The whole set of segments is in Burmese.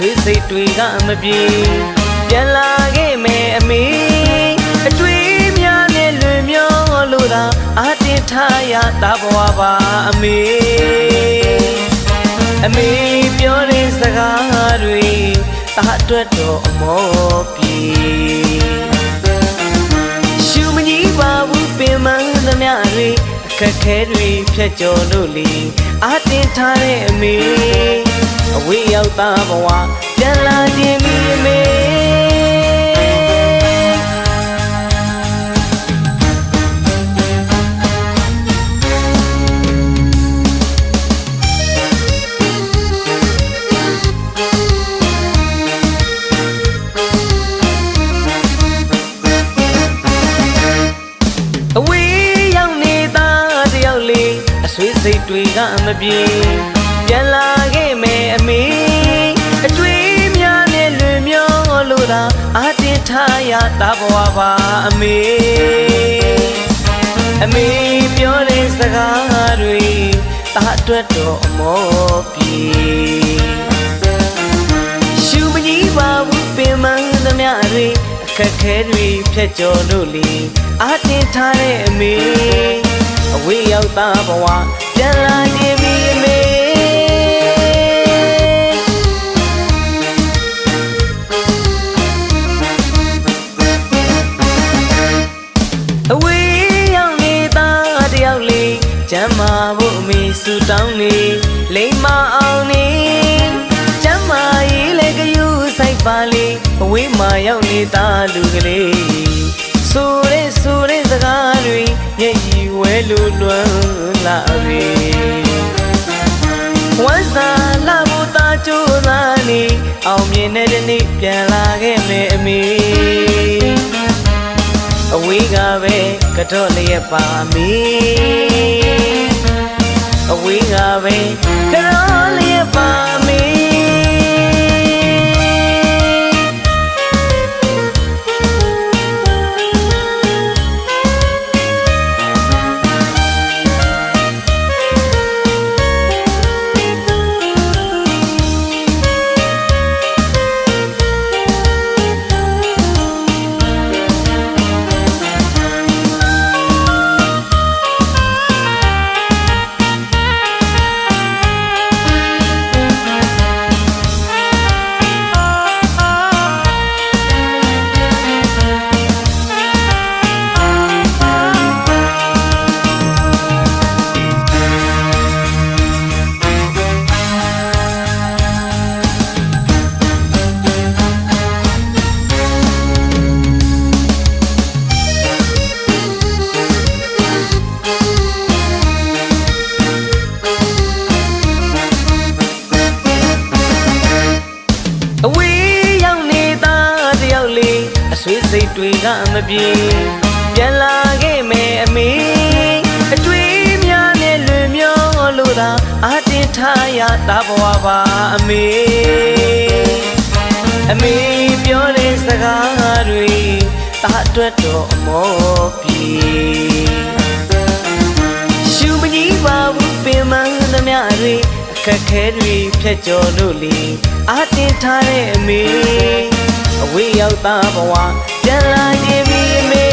တွေကမပြေပြန်လာခဲ့မယ်အမေအတွေ့များနဲ့လွင်မျောလို့သာအတင်ထားရတာဘဝပါအမေအမေပြောတဲ့စကားတွေတာအတွက်တော့အမောပြေရှူမကြီးပါဘူးပင်မသမျှတွေအခက်ခဲတွေဖြတ်ကျော်လို့လေအတင်ထားတဲ့အမေအ ဝေးရောက်သားဘဝပြန်လာခြင်းမိအမေအဝေးရောက်နေတာတယောက်လေးအဆွေးစိတ်တွေကမပြေပြန်လာခဲ့မယ်အမေ ရတာဘဝပါအမေအမေပြောတဲ့စကားတွေတာအတွက်တော့အမောပြေရှူမကြီးပါဘူးပင်မသမျှတွေအခက်ခဲတွေဖြတ်ကျော်လို့လေအတင်ထားတဲ့အမေအဝေးရောက်သားဘဝပြန်လာခြင်းမိအမေ အမေဆူတောင်းနေလိမ္မာအောင်နေကျမ်းမာရေးလေကယူဆိုင်ပါလေအဝေးမှာရောက်နေတာလူကလေးဆိုတဲ့ဆိုတဲ့စကားတွေမျက်ရည်ဝဲလို့လွမ်းလာပြီဝမ်းစာလာဖို့တာကြိုးစားနေအောင်မြင်တဲ့နေ့ပြန်လာခဲ့မယ်အမေအဝေးကပဲကတော့လျက်ပါမီ အဝေးကပဲကတော့လျက်ပါ တ်တွေကမပြေပြန်လာခဲ့မယ်အမေအတွေ့များနဲ့လွင်မျောလို့သာအတင်ထားရတာဘဝပါအမေအမေပြောတဲ့စကားတွေတာအတွက်တော့အမောပြေရှူမကြီးပါဘူးပင်မသမျှတွေအခက်ခဲတွေဖြတ်ကျော်လို့လေအတင်ထားတဲ့အမေအဝေးရောက်သားဘဝ ပြန်လာခြင်းမိအမေ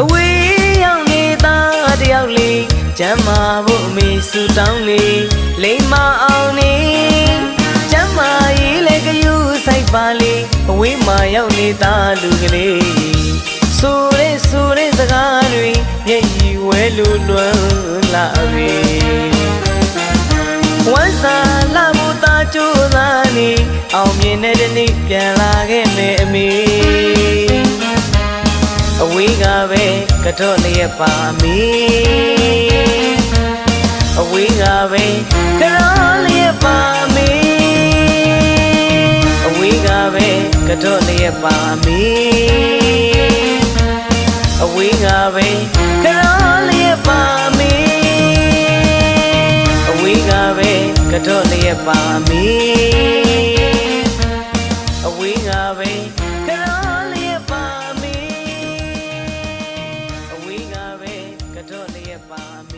အဝေးရောက်နေတာတယောက်လေးကျမ်းမာဖို့အမေဆူတောင်းနေလိမ္မာအောင်နေကျမ်းမာရေးလေကယူဆိုင်ပါလေအဝေးမှာရောက်နေတာလူကလေး ဆိုတဲ့ဆိုတဲ့စကားတွေမျက်ရည်ဝဲလို့လွမ်းလာပြီဝမ်းစာလာဖို့တာကြိုးစားနေအောင်မြင်တဲ့နေ့ပြန်လာခဲ့မယ်အမေအဝေးကပဲကတော့လျက်ပါမီအဝေးကပဲကတော့လျက်ပါမီအဝေးကပဲကတော့လျက်ပါမီ အဝေးကပဲကတော့လျက်ပါမီအဝေးကပဲကတော့လျက်ပါမီအဝေးကပဲကတော့လျက်ပါမီအဝေးကပဲခဲ့ပါအမေ